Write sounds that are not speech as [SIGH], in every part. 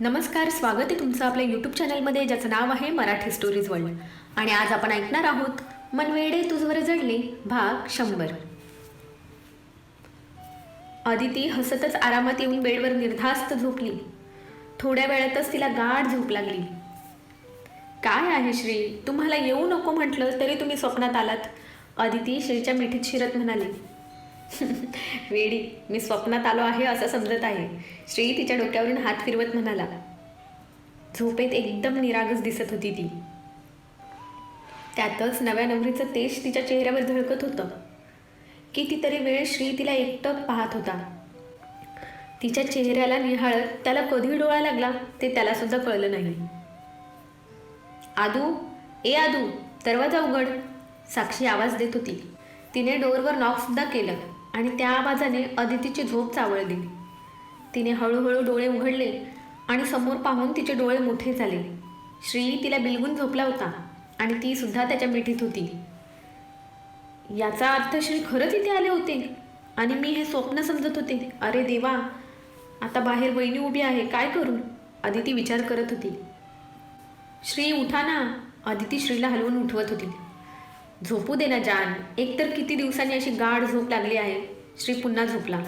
नमस्कार स्वागत आहे तुमचं आपल्या यूट्यूब चॅनलमध्ये ज्याचं नाव आहे मराठी स्टोरीज वर्ल्ड आणि आज आपण ऐकणार आहोत मनवेडे तुझवर जडले भाग शंभर. आदिती हसतच आरामात येऊन बेडवर निर्धास्त झोपली. थोड्या वेळातच तिला गाढ झोप लागली. काय आहे श्री? तुम्हाला येऊ नको म्हटलं तरी तुम्ही स्वप्नात आलात आदिती श्रीच्या मिठीत शिरत म्हणाली. [LAUGHS] वेडी मी स्वप्नात आलो आहे असं समजत आहे. श्री तिच्या डोक्यावरून हात फिरवत म्हणाला झोपेत एकदम निरागस दिसत होती ती. त्यातच नव्या नवरीचं तेज तिच्या चेहऱ्यावर झळकत होतं. कितीतरी वेळ श्री तिला एकटक पाहत होता. तिच्या चेहऱ्याला निहाळत त्याला कधी डोळा लागला ते त्याला सुद्धा कळलं नाही. आदू ए आदू दरवाजा उघड साक्षी आवाज देत होती. तिने डोरवर नॉक सुद्धा केलं. आणि त्या आवाजाने अदितीची झोप चावळली. तिने हळूहळू डोळे उघडले आणि समोर पाहून तिचे डोळे मोठे झाले. श्री तिला बिलगून झोपला होता आणि ती सुद्धा त्याच्या मिठीत होती. याचा अर्थ श्री खरंच इथे आले होते आणि मी हे स्वप्न समजत होते. अरे देवा आता बाहेर वहिनी उभी आहे काय करू? अदिती विचार करत होती. श्री उठा ना. अदिती श्रीला हलवून उठवत होती. झोपू दे ना जान. एकतर किती दिवसांनी अशी गाढ झोप लागली आहे. श्री पुन्हा झोपला.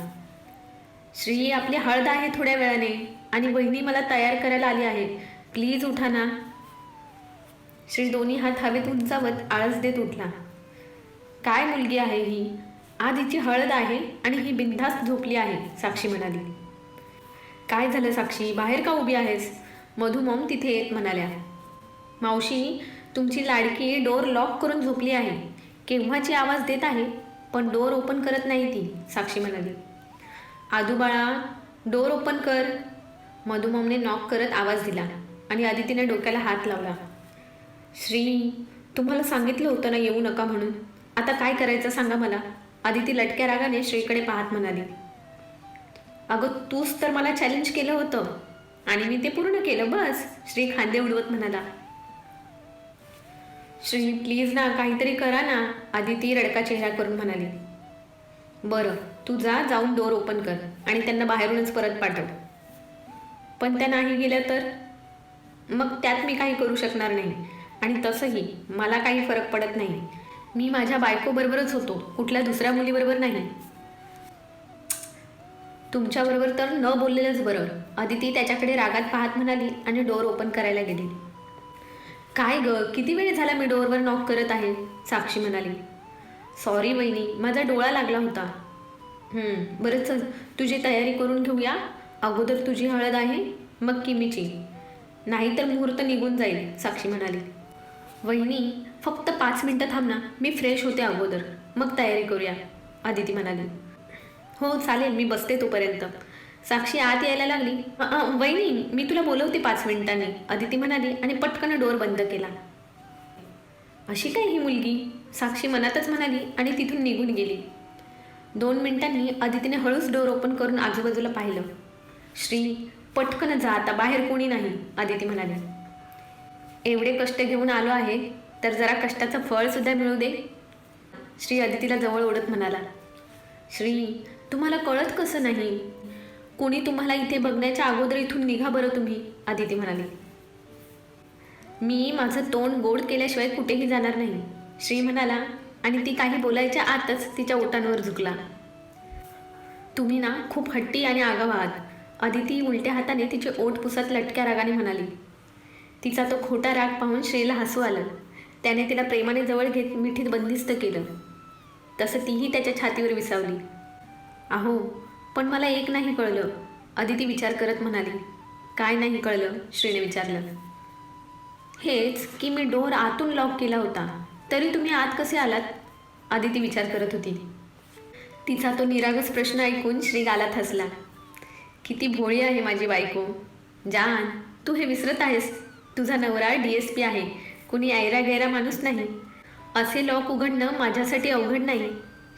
श्री आपली हळद आहे थोड्या वेळाने. आणि वहिनी मला तयार करायला आली आहे. प्लीज उठा ना. श्री दोन्ही हात हवेत उंचावत आळस देत उठला. काय मुलगी आहे ही? आज हिची हळद आहे आणि ही बिनधास्त झोपली आहे साक्षी म्हणाली. काय झालं साक्षी? बाहेर का उभी आहेस? मधुमम तिथे येत म्हणाल्या. मावशी तुमची लाडकी डोर लॉक करून झोपली आहे. केव्हाची आवाज देत आहे? पण डोर ओपन करत नाही ती साक्षी म्हणाली. आदूबाळा डोर ओपन कर. मधुममने नॉक करत आवाज दिला आणि आदितीने डोक्याला हात लावला. श्री तुम्हाला सांगितलं होतं ना येऊ नका म्हणून. आता काय करायचं सांगा मला? आदिती लटक्या रागाने श्रीकडे पाहत म्हणाली. अगं तूच तर मला चॅलेंज केलं होतं. आणि मी ते पूर्ण केलं बस. श्री खांदे उडवत म्हणाला. श्री प्लीज ना काहीतरी करा ना. आदिती रडका चेहरा करून म्हणाली बरं तू जा जाऊन डोर ओपन कर आणि त्यांना बाहेरूनच परत पाठव. पण त्या नाही गेल्या तर? मग त्यात मी काही करू शकणार नाही. आणि तसंही मला काही फरक पडत नाही. मी माझ्या बायकोबरोबरच होतो कुठल्या दुसऱ्या मुलीबरोबर नाही. तुमच्याबरोबर तर न बोललेलंच बरं. आदिती त्याच्याकडे रागात पाहत म्हणाली आणि डोर ओपन करायला गेली. काय ग? किती वेळ झाला मी डोअरवर नॉक करत आहे? साक्षी म्हणाली. सॉरी वहिनी माझा डोळा लागला होता. बरंच तुझी तयारी करून घेऊया. अगोदर तुझी हळद आहे मग किमीची. नाहीतर मुहूर्त निघून जाईल साक्षी म्हणाली. वहिनी फक्त पाच मिनटं थांब ना मी फ्रेश होते अगोदर. मग तयारी करूया आदिती म्हणाली. हो चालेल मी बसते तोपर्यंत. साक्षी आत यायला लागली. वहिनी मी तुला बोलवते पाच मिनिटांनी. अदिती म्हणाली आणि पटकन डोर बंद केला. अशी काय ही मुलगी? साक्षी मनातच म्हणाली आणि तिथून निघून गेली. दोन मिनिटांनी अदितीने हळूच डोर ओपन करून आजूबाजूला पाहिलं. श्री पटकन जा आता बाहेर कोणी नाही अदिती म्हणाली. एवढे कष्ट घेऊन आलो आहे तर जरा कष्टाचं फळसुद्धा मिळू दे. श्री अदितीला जवळ ओढत म्हणाला. श्री तुम्हाला कळत कसं नाही? कोणी तुम्हाला इथे बघण्याच्या अगोदर इथून निघा बरं तुम्ही आदिती म्हणाली. मी माझं तोंड गोड केल्याशिवाय कुठेही जाणार नाही. श्री म्हणाला आणि ती काही बोलायच्या आतच तिच्या ओटांवर झुकला. तुम्ही ना खूप हट्टी आणि आगाव आहात. आदिती उलट्या हाताने तिचे ओठ पुसत लटक्या रागाने म्हणाली. तिचा तो खोटा राग पाहून श्रीला हसू आलं. त्याने तिला प्रेमाने जवळ घेत मिठीत बंदिस्त केलं. तसं तीही त्याच्या छातीवर विसावली. अहो पण मला एक नाही कळलं. अदिती विचार करत म्हणाली काय नाही कळलं? श्रीने विचारलं. हेच की मी डोर आतून लॉक केला होता. तरी तुम्ही आत कसे आलात? आदिती विचार करत होती. तिचा तो निरागस प्रश्न ऐकून श्री गालात हसला. किती भोळी आहे माझी बायको. जान तू हे विसरत आहेस. तुझा नवरा डी एस पी आहे. कुणी ऐरा गैरा माणूस नाही. असे लॉक उघडणं माझ्यासाठी अवघड नाही.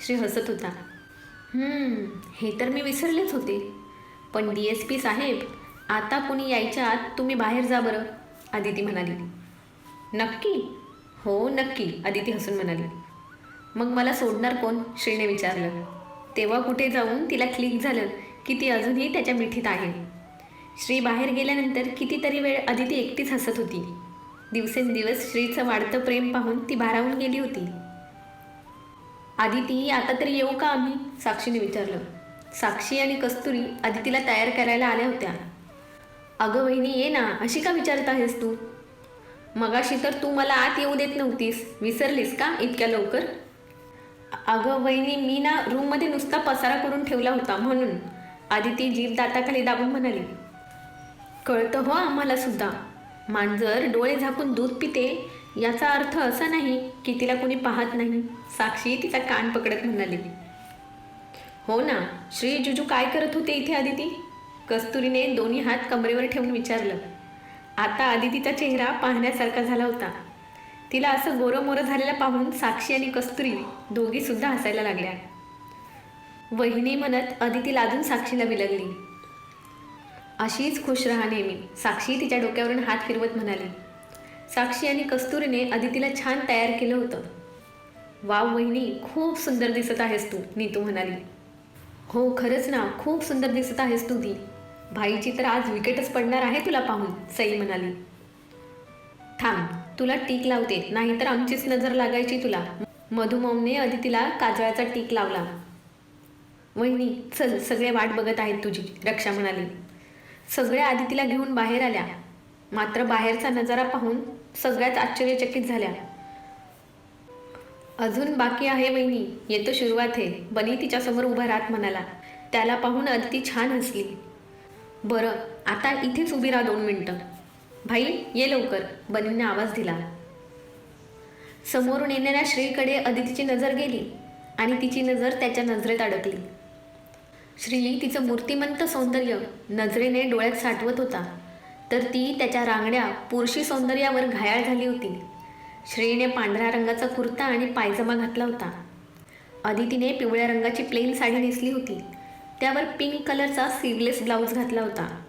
श्री हसत होता. हे तर मी विसरलेच होते. पण डी एस पी साहेब आता कोणी यायच्या आत तुम्ही बाहेर जा बरं आदिती म्हणाली. नक्की? हो नक्की आदिती हसून म्हणाली. मग मला सोडणार कोण? श्रीने विचारलं. तेव्हा कुठे जाऊन तिला क्लिक झालं की ती अजूनही त्याच्या मिठीत आहे. श्री बाहेर गेल्यानंतर कितीतरी वेळ अदिती एकटीच हसत होती. दिवसेंदिवस श्रीचं वाढतं प्रेम पाहून ती भारावून गेली होती. आदिती आता तरी येऊ का आम्ही? साक्षीने विचारलं. साक्षी आणि कस्तुरी आदितीला तयार करायला आल्या होत्या. अगं वहिनी ये ना. अशी का विचारत आहेस तू? मगाशी तर तू मला आत येऊ देत नव्हतीस. विसरलीस का इतक्या लवकर? अगं वहिनी मी ना रूममध्ये नुसता पसारा करून ठेवला होता म्हणून. आदिती जीभ दाताखाली दाबून म्हणाली कळतं हो आम्हाला सुद्धा. मांजर डोळे झाकून दूध पिते याचा अर्थ असा नाही की तिला कोणी पाहत नाही. साक्षी तिचा कान पकडत म्हणाली. हो ना श्री जुजू काय करत होते इथे आदिती? कस्तुरीने दोन्ही हात कमरेवर ठेवून विचारलं. आता आदितीचा चेहरा पाहण्यासारखा झाला होता. तिला असं गोरंमोरं झालेलं पाहून साक्षी आणि कस्तुरी दोघी सुद्धा हसायला लागल्या. वहिनी म्हणत अदिती लाजून साक्षीला विलगली. अशीच खुश राहा नेहमी साक्षी तिच्या डोक्यावरून हात फिरवत म्हणाली. साक्षी आणि कस्तुरीने अदितीला छान तयार केलं होतं. वाव वहिनी खूप सुंदर दिसत आहेस तू नीतू म्हणाली. हो खरंच ना खूप सुंदर दिसत आहेस तू ती भाईची तर आज विकेटच पडणार आहे तुला पाहून सई म्हणाली. थांब तुला टीक लावते नाहीतर आमचीच नजर लागायची तुला. मधुमौने अदितीला काजळाचा टीक लावला. वहिनी चल सगळे वाट बघत आहेत तुझी रक्षा म्हणाली. सगळ्या आदितीला घेऊन बाहेर आल्या. मात्र बाहेरचा नजारा पाहून सगळ्याच आश्चर्यचकित झाल्या. अजून बाकी आहे वहिनी येतो सुरुवात आहे. बनी तिच्यासमोर उभा राहत म्हणाला त्याला पाहून अदिती छान हसली. बरं आता इथेच उभी राहा दोन मिनटं. भाई ये लवकर बनीने आवाज दिला. समोरून येणाऱ्या श्रीकडे अदितीची नजर गेली आणि तिची नजर त्याच्या नजरेत अडकली. श्री तिचं मूर्तिमंत सौंदर्य नजरेने डोळ्यात साठवत होता. तर ती त्याच्या रांगड्या पुरुषी सौंदर्यावर घायाळ झाली होती. श्रीने पांढऱ्या रंगाचा कुर्ता आणि पायजमा घातला होता. अदितीने पिवळ्या रंगाची प्लेन साडी नेसली होती. त्यावर पिंक कलरचा सीवलेस ब्लाऊज घातला होता.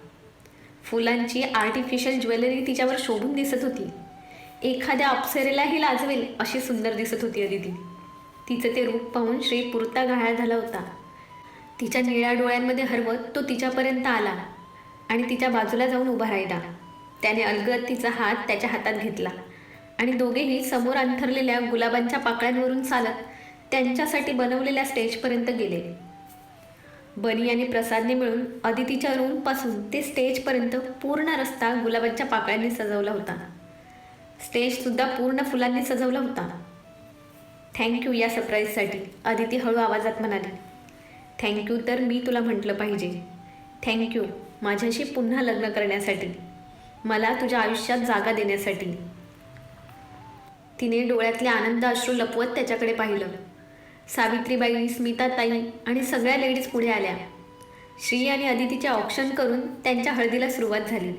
फुलांची आर्टिफिशियल ज्वेलरी तिच्यावर शोभून दिसत होती. एखाद्या अप्सरेलाही लाजवेल अशी सुंदर दिसत होती अदिती. तिचं ते रूप पाहून श्री पुरता घायाळ झाला होता. तिच्या निळ्या डोळ्यांमध्ये हरवत तो तिच्यापर्यंत आला. आणि तिच्या बाजूला जाऊन उभा राहिला. त्याने अलगद तिचा हात त्याच्या हातात घेतला. आणि दोघेही समोर अंथरलेल्या गुलाबांच्या पाकळ्यांवरून चालत त्यांच्यासाठी बनवलेल्या स्टेजपर्यंत गेले. बनी आणि प्रसादने मिळून अदितीच्या रूमपासून ते स्टेजपर्यंत पूर्ण रस्ता गुलाबांच्या पाकळ्यांनी सजवला होता. स्टेजसुद्धा पूर्ण फुलांनी सजवला होता. थँक्यू या सरप्राईजसाठी अदिती हळू आवाजात म्हणाली. थँक्यू तर मी तुला म्हटलं पाहिजे. थँक्यू माझ्याशी पुन्हा लग्न करण्यासाठी मला तुझ्या आयुष्यात जागा देण्यासाठी. तिने डोळ्यातले आनंद अश्रू लपवत त्याच्याकडे पाहिलं. सावित्रीबाई स्मिताताई आणि सगळ्या लेडीज पुढे आल्या. श्री आणि अदितीचे ऑप्शन करून त्यांच्या हळदीला सुरुवात झाली.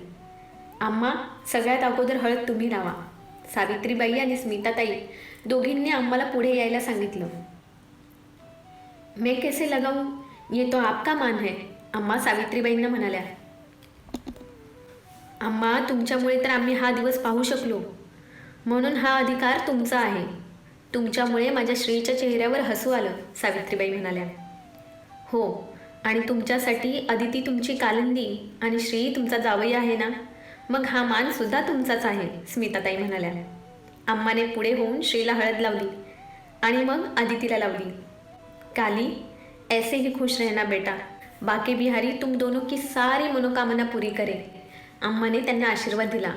आम्हा सगळ्यात अगोदर हळद तुम्ही लावा. सावित्रीबाई आणि स्मिताताई दोघींनी आम्हाला पुढे यायला सांगितलं. मैं कैसे लगाऊ? ये तो आपका मान है. अम्मा सावित्रीबाईंना म्हणाल्या अम्मा तुमच्यामुळे तर आम्ही हा दिवस पाहू शकलो. म्हणून हा अधिकार तुमचा आहे. तुमच्यामुळे माझ्या श्रीच्या चेहऱ्यावर हसू आलं सावित्रीबाई म्हणाल्या. हो आणि तुमच्यासाठी अदिती तुमची कालिंदी आणि श्री तुमचा जावई आहे ना? मग हा मान सुद्धा तुमचाच आहे स्मिताताई म्हणाल्या. अम्माने पुढे होऊन श्रीला हळद लावली आणि मग अदितीला लावली. काली ऐसे ही खुश रहना बेटा. बाकी बिहारी तुम दोनों की सारी मनोकामना पुरी करे. अम्माने त्यांना आशीर्वाद दिला.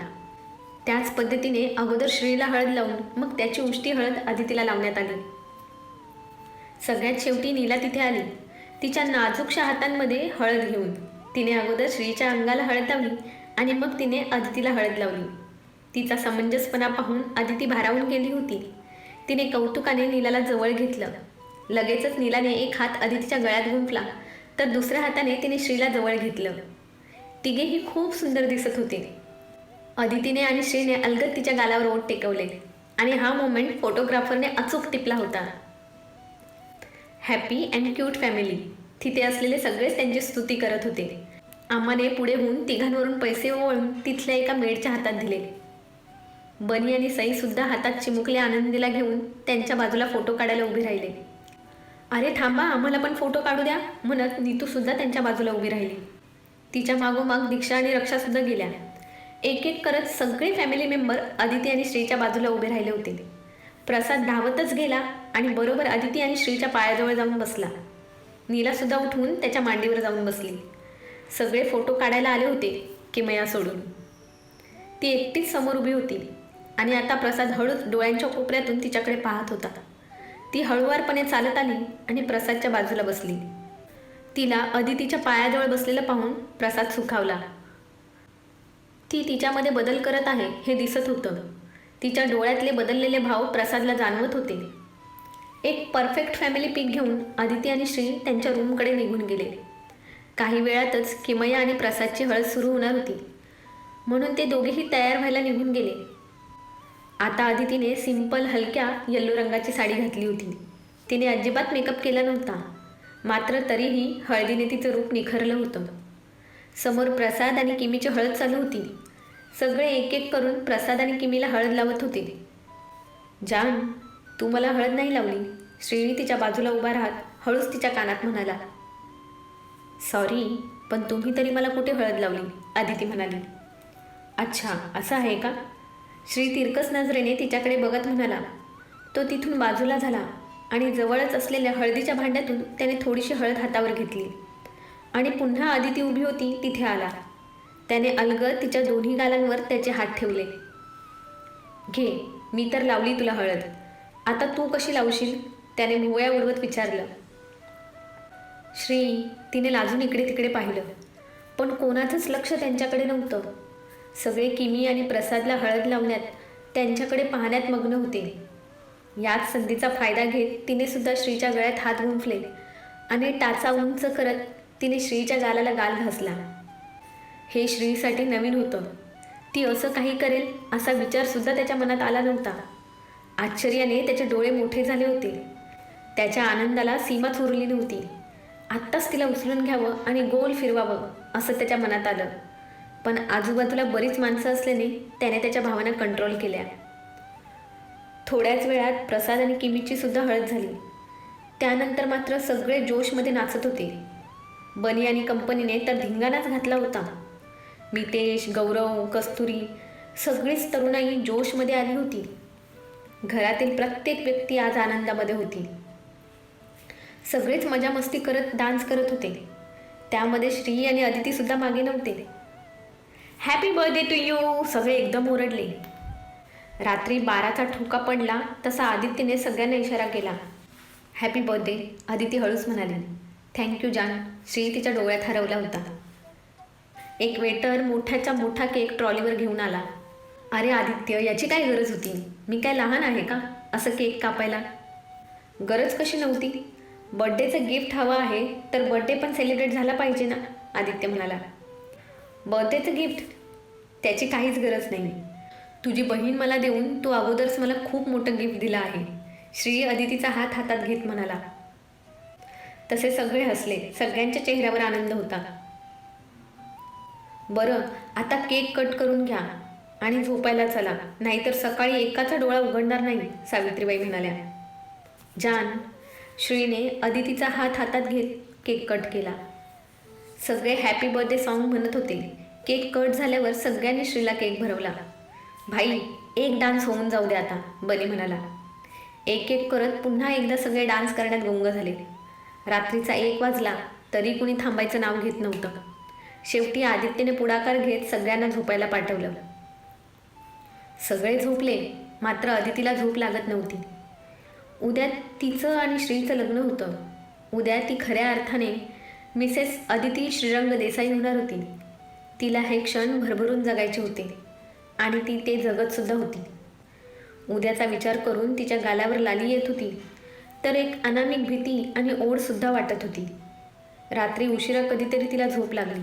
त्याच पद्धतीने अगोदर श्रीला हळद लावून मग त्याची उष्टी हळद अदितीला लावण्यात आली. सगळ्यात शेवटी नीला तिथे आली. तिच्या नाजूकशा हातांमध्ये हळद घेऊन तिने अगोदर श्रीच्या अंगाला हळद लावली आणि मग तिने अदितीला हळद लावली. तिचा समंजसपणा पाहून अदिती भारावून गेली होती. तिने कौतुकाने नीलाला जवळ घेतलं. लगेचच नीलाने एक हात अदितीच्या गळ्यात गुंफला. तर दुसऱ्या हाताने तिने श्रीला जवळ घेतलं. तिघेही खूप सुंदर दिसत होते. अदितीने आणि श्रीने अलगद तिच्या गालावर ओठ टेकवले आणि हा मोमेंट फोटोग्राफरने अचूक टिपला होता. हॅपी अँड क्यूट फॅमिली तिथे असलेले सगळेच त्यांची स्तुती करत होते. आम्हाने पुढे होऊन तिघांवरून पैसे ओळून तिथल्या एका मेडच्या हातात दिले. बनी आणि सईसुद्धा हातात चिमुकले आनंदीला घेऊन त्यांच्या बाजूला फोटो काढायला उभे राहिले. अरे थांबा आम्हाला पण फोटो काढू द्या. म्हणत नीतूसुद्धा त्यांच्या बाजूला उभी राहिली. तिच्या मागोमाग दीक्षा आणि रक्षासुद्धा गेल्या. एक एक करत सगळे फॅमिली मेंबर अदिती आणि श्रीच्या बाजूला उभे राहिले होते. प्रसाद धावतच गेला आणि बरोबर अदिती आणि श्रीच्या पायाजवळ जाऊन बसला. नीलासुद्धा उठवून त्याच्या मांडीवर जाऊन बसली. सगळे फोटो काढायला आले होते किमया सोडून. ती एकटीच समोर उभी होती आणि आता प्रसाद हळूच डोळ्यांच्या कोपऱ्यातून तिच्याकडे पाहत होता. ती हळुवारपणे चालत आली आणि प्रसादच्या बाजूला बसली. तिला अदितीच्या पायाजवळ बसलेलं पाहून प्रसाद सुखावला. ती तिच्यामध्ये बदल करत आहे हे दिसत होतं. तिच्या डोळ्यातले बदललेले भाव प्रसादला जाणवत होते. एक परफेक्ट फॅमिली पीक घेऊन आदिती आणि श्री त्यांच्या रूमकडे निघून गेले. काही वेळातच किमया आणि प्रसादची हळद सुरू होणार होती. म्हणून ते दोघेही तयार व्हायला निघून गेले. आता आदितीने सिंपल हलक्या येल्लो रंगाची साडी घातली होती. तिने अजिबात मेकअप केला नव्हता. मात्र तरीही हळदीने तिचं रूप निखरलं होतं. समोर प्रसाद आणि किमीची हळद चालू होती. सगळे एक एक करून प्रसाद आणि किमीला हळद लावत होते. जान तू मला हळद नाही लावली. श्रेणी तिच्या बाजूला उभा राहत हळूच तिच्या कानात म्हणाला. सॉरी पण तुम्ही तरी मला कुठे हळद लावली? आदिती म्हणाली. अच्छा असं आहे का? श्री तिरकस नजरेने तिच्याकडे बघत म्हणाला तो तिथून बाजूला झाला आणि जवळच असलेल्या हळदीच्या भांड्यातून त्याने थोडीशी हळद हातावर घेतली आणि पुन्हा आदिती उभी होती तिथे आला. त्याने अलगद तिच्या दोन्ही गालांवर त्याचे हात ठेवले. घे मी तर लावली तुला हळद. आता तू कशी लावशील? त्याने भुवया उडवत विचारलं. श्री तिने लाजून इकडे तिकडे पाहिलं पण कोणाचंच लक्ष त्यांच्याकडे नव्हतं. सगळे किमी आणि प्रसादला हळद लावण्यात त्यांच्याकडे पाहण्यात मग्न होते. याच संधीचा फायदा घेत तिने सुद्धा श्रीच्या गळ्यात हात गुंफले आणि टाचा उंच करत तिने श्रीच्या गालाला गाल घासला. हे श्रीसाठी नवीन होतं. ती असं काही करेल असा विचारसुद्धा त्याच्या मनात आला नव्हता. आश्चर्याने त्याचे डोळे मोठे झाले होते. त्याच्या आनंदाला सीमा उरली नव्हती. आत्ताच तिला उचलून घ्यावं आणि गोल फिरवावं असं त्याच्या मनात आलं. पण आजूबाजूला बरीच माणसं असल्याने त्याने त्याच्या भावना कंट्रोल केल्या. थोड्याच वेळात प्रसाद आणि किमीची सुद्धा हळद झाली. त्यानंतर मात्र सगळे जोशमध्ये नाचत होते. बनी आणि कंपनीने तर धिंगाणाच घातला होता. मितेश गौरव कस्तुरी सगळीच तरुणाई जोशमध्ये आली होती. घरातील प्रत्येक व्यक्ती आज आनंदामध्ये होती. सगळेच मजा मस्ती करत डान्स करत होते. त्यामध्ये श्री आणि अदिती सुद्धा मागे नव्हते. हॅपी बर्थडे टू यू सगळे एकदम ओरडले. रात्री बाराचा ठोका पडला तसा आदित्यने सगळ्यांना इशारा केला. हॅपी बर्थडे आदिती हळूच म्हणाली. थँक्यू जान श्री तिच्या डोळ्यात हरवला होता. एक वेटर मोठ्याचा मोठा केक ट्रॉलीवर घेऊन आला. अरे आदित्य याची काय गरज होती? मी काय लहान आहे का? असं केक कापायला. गरज कशी नव्हती? बड्डेचं गिफ्ट हवं आहे तर बड्डे पण सेलिब्रेट झाला पाहिजे ना? आदित्य म्हणाला. बर्थडेचं गिफ्ट? त्याची काहीच गरज नाही. तुझी बहीण मला देऊन तू अगोदरच मला खूप मोठं गिफ्ट दिलं आहे. श्री अदितीचा हात हातात घेत म्हणाला. तसे सगळे हसले. सगळ्यांच्या चेहऱ्यावर आनंद होता. बरं आता केक कट करून घ्या आणि झोपायला चला. नाहीतर सकाळी एकाचा डोळा उघडणार नाही सावित्रीबाई म्हणाल्या. जान श्रीने अदितीचा हात हातात घेत केक कट केला. सगळे हॅपी बर्थडे सॉन्ग म्हणत होते. केक कट झाल्यावर सगळ्यांनी श्रीला केक भरवला. भाई एक डान्स होऊन जाऊ दे आता बनी म्हणाला. एक एक करत पुन्हा एकदा सगळे डान्स करण्यात गुंग झाले. रात्रीचा एक वाजला तरी कुणी थांबायचं नाव घेत नव्हतं. शेवटी आदित्यने पुढाकार घेत सगळ्यांना झोपायला पाठवलं. सगळे झोपले मात्र अदितीला झोप लागत नव्हती. उद्या तिचं आणि श्रीचं लग्न होतं. उद्या ती खऱ्या अर्थाने मिसेस अदिती श्रीरंग देसाई होणार होती. तिला हे क्षण भरभरून जगायचे होते आणि ती ते जगतसुद्धा होती. उद्याचा विचार करून तिच्या गालावर लाली येत होती तर एक अनामिक भीती आणि ओढसुद्धा वाटत होती. रात्री उशिरा कधीतरी तिला झोप लागली.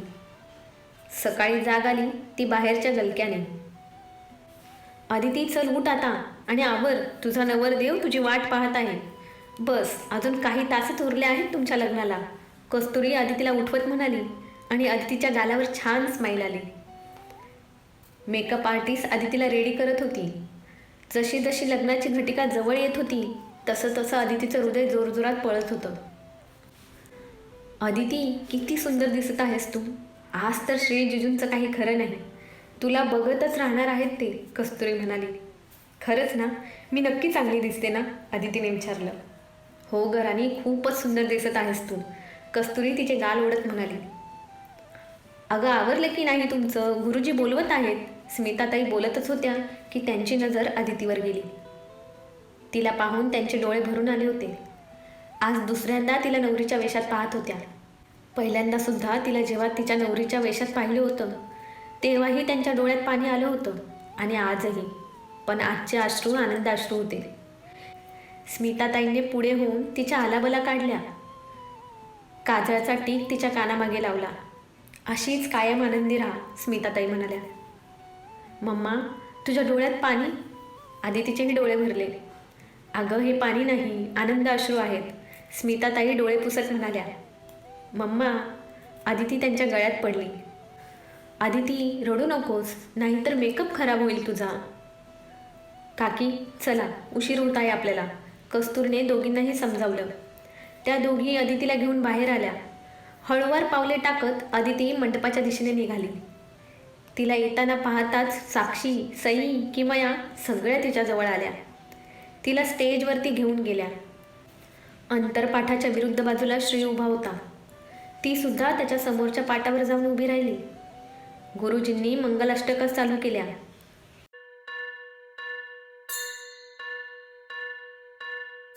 सकाळी जाग आली ती बाहेरच्या गलक्याने. आदिती चल उठ आता आणि आवर तुझा नवरदेव तुझी वाट पाहत आहे. बस अजून काही तासच उरले आहेत तुमच्या लग्नाला. कस्तुरी आदितीला उठवत म्हणाली आणि आदितीच्या गालावर छान स्माईल आली. मेकअप आर्टिस्ट आदितीला रेडी करत होती. जशी जशी लग्नाची घटिका जवळ येत होती तसं तसं आदितीचं हृदय जोरजोरात पळत होतं. आदिती किती सुंदर दिसत आहेस तू. आज तर श्री जिजूंचं काही खरं नाही. तुला बघतच राहणार आहेत ते कस्तुरी म्हणाली. खरंच ना? मी नक्की चांगली दिसते ना? आदितीने विचारलं. हो ग खूपच सुंदर दिसत आहेस तू. कस्तुरी तिचे गाल ओढत म्हणाली अगं आवरलं की नाही तुमचं? गुरुजी बोलवत आहेत. स्मिताताई बोलतच होत्या की त्यांची नजर आदितीवर गेली. तिला पाहून त्यांचे डोळे भरून आले होते. आज दुसऱ्यांदा तिला नवरीच्या वेशात पाहत होत्या. पहिल्यांदा सुद्धा तिला जेव्हा तिच्या नवरीच्या वेशात पाहिलं होतं तेव्हाही त्यांच्या डोळ्यात पाणी आलं होतं आणि आजही. पण आजचे अश्रू आनंदाश्रू होते. स्मिताताईंनी पुढे होऊन तिच्या आलाबला काढल्या. काजळाचा टीक तिच्या कानामागे लावला. अशीच कायम आनंदी राहा स्मिताताई म्हणाल्या. मम्मा तुझ्या डोळ्यात पाणी? आधी तिचेही डोळे भरले. अगं हे पाणी नाही आनंद अश्रू आहेत स्मिताताई डोळे पुसत म्हणाल्या. मम्मा आदिती त्यांच्या गळ्यात पडली. आदिती रडू नकोस नाहीतर मेकअप खराब होईल तुझा. काकी चला उशीर होत आहे आपल्याला कस्तूरने दोघींनाही समजावलं. त्या दोघी अदितीला घेऊन बाहेर आल्या. हळूवार पावले टाकत अदिती मंडपाच्या दिशेने निघाली. तिला येताना पाहताच साक्षी सई किमया सगळ्या तिच्याजवळ आल्या. तिला स्टेजवरती घेऊन गेल्या. अंतरपाठाच्या विरुद्ध बाजूला श्री उभा होता. ती सुद्धा त्याच्या समोरच्या पाटावर जाऊन उभी राहिली. गुरुजींनी मंगलाष्टकच चालू केल्या.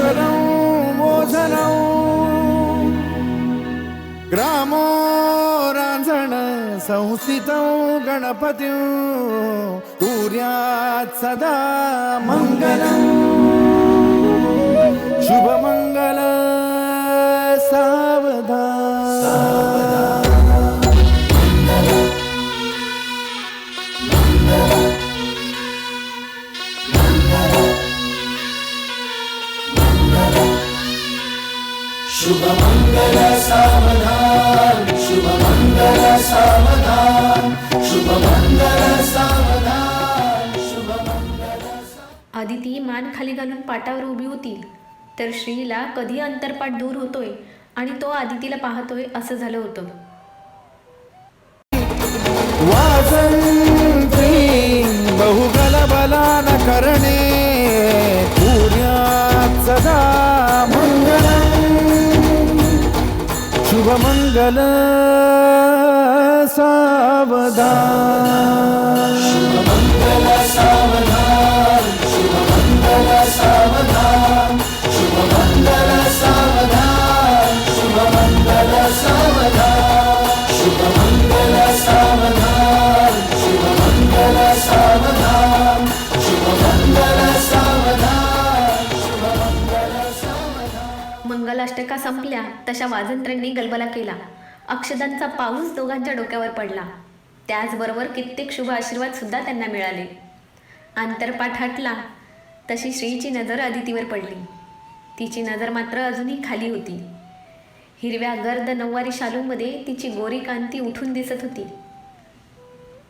विघ्नेश्वरं मोचनं ग्रामो रांझण संस्थितं गणपतिं कुर्यात् सदा मङ्गलम् शुभमङ्गल सावधान। शुभमङ्गल सावधान शुभमङ्गल सावधान शुभमङ्गल सावधान शुभमङ्गल आदिती मान खाली घालून पाटावर उभी होती. तर श्रीला कधी अंतरपाठ दूर होतोय आणि तो आदितीला पाहतोय असं झालं होतं. वासन्ती बहुगलबलान करणे सावधान. मंगलाष्टका संपल्या तशा वाजंत्र्यांनी गलबला केला. अक्षदांचा पाऊस दोघांच्या डोक्यावर पडला. त्याचबरोबर कित्येक शुभ आशीर्वाद सुद्धा त्यांना मिळाले. आंतरपाठ हटला तशी श्रीची नजर अदितीवर पडली. तिची नजर मात्र अजूनही खाली होती. हिरव्या गर्द नऊवारी शालूमध्ये तिची गोरी कांती उठून दिसत होती.